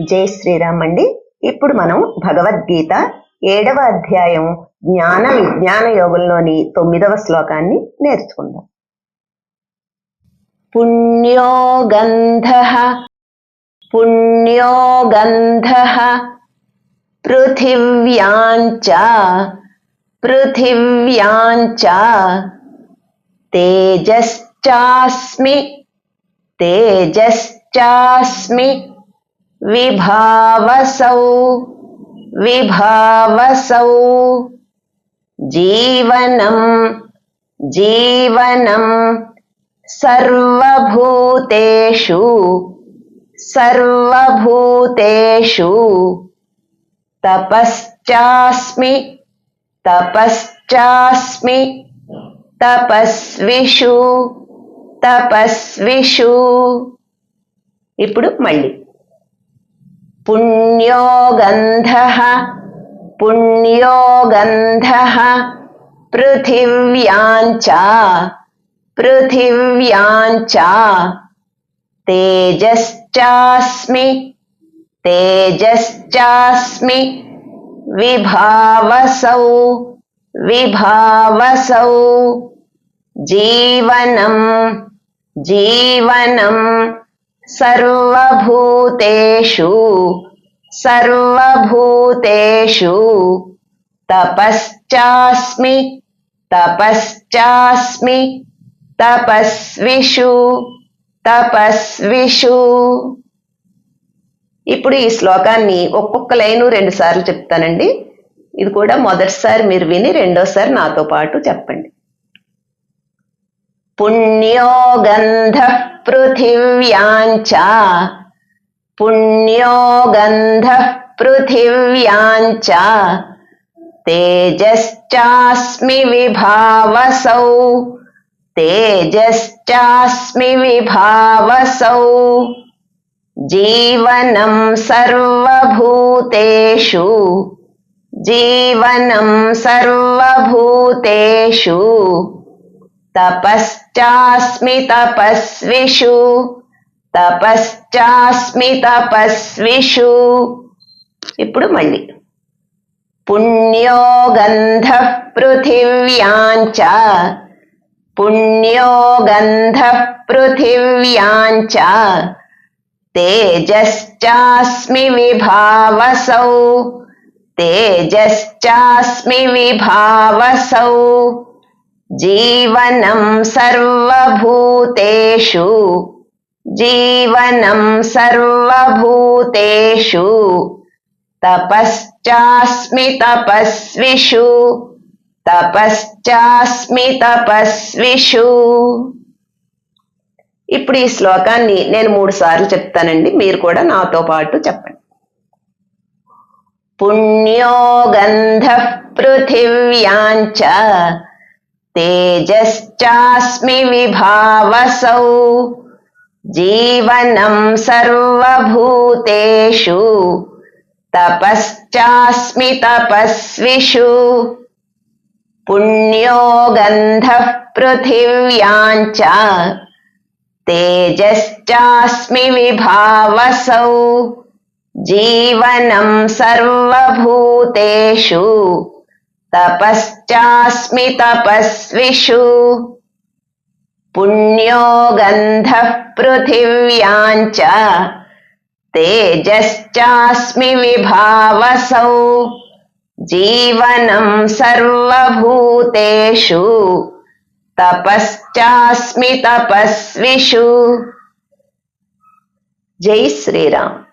జై శ్రీరామ్ అండి. ఇప్పుడు మనం భగవద్గీత ఏడవ అధ్యాయం జ్ఞాన విజ్ఞాన యోగంలోని తొమ్మిదవ శ్లోకాన్ని నేర్చుకుందాం. పుణ్యో గంధ పుణ్యో గంధ పృథివ్యాంచ పృథివ్యాంచ తేజశ్చాస్మి తేజశ్చాస్మి విభావసౌ విభావసౌ జీవనం జీవనం సర్వభూతేషు సర్వభూతేషు తపశ్చాస్మి తపశ్చాస్మి తపస్విషు తపస్విషు ఇప్పుడు మళ్ళీ पुण्यो गन्धः पुण्यो गन्धः पृथिव्यां च तेजश्चास्मि तेजश्चास्मि विभावसौ विभावसौ जीवनं जीवनम्। సర్వభూతేషు సర్వభూతేషు తపశ్చాస్మి తపశ్చాస్మి తపస్విషు తపస్విషు. ఇప్పుడు ఈ శ్లోకాన్ని ఒక్కొక్క లైను రెండు సార్లు చెప్తానండి. ఇది కూడా మొదటిసారి మీరు విని రెండోసారి నాతో పాటు చెప్పండి. पुण्यो गन्धः पृथिव्याञ्च पुण्यो गन्धः पृथिव्याञ्च तेजश्चास्मि विभावसौ। तेजश्चास्मि विभावसौ। जीवनं सर्वभूतेषु। जीवनं सर्वभूतेषु। తపశ్చాస్మి తపస్విషు తపశ్చాస్మి తపస్విషు ఇప్పుడు మళ్ళీ పుణ్యో గంధ పృథివ్యాంచ పుణ్యో గంధ పృథివ్యాంచ తేజశ్చాస్మి విభావసౌ తేజశ్చాస్మి విభావసౌ జీవనం సర్వభూతేషు. జీవనం సర్వభూతేషు. తపశ్చాస్మి తపస్విషు. తపశ్చాస్మి తపస్విషు. ఇప్పుడు ఈ శ్లోకాన్ని నేను మూడు సార్లు చెప్తానండి. మీరు కూడా నాతో పాటు చెప్పండి. పుణ్యో గంధ పృథివ్యాంచ तेजश्चास्मि विभावसौ। जीवनं सर्वभूतेषु तपश्चास्मि तपस्विषु। पुण्यो गन्धः पृथिव्याम् च तेजश्चास्मि विभावसौ। जीवनं सर्वभूतेषु तपश्चास्मि तपस्विषु। पुण्यो गन्धः पृथिव्याञ्च तेजश्चास्मि विभावसौ। जीवनं सर्वभूतेषु। तपश्चास्मि तपस्विषु। जय श्रीराम।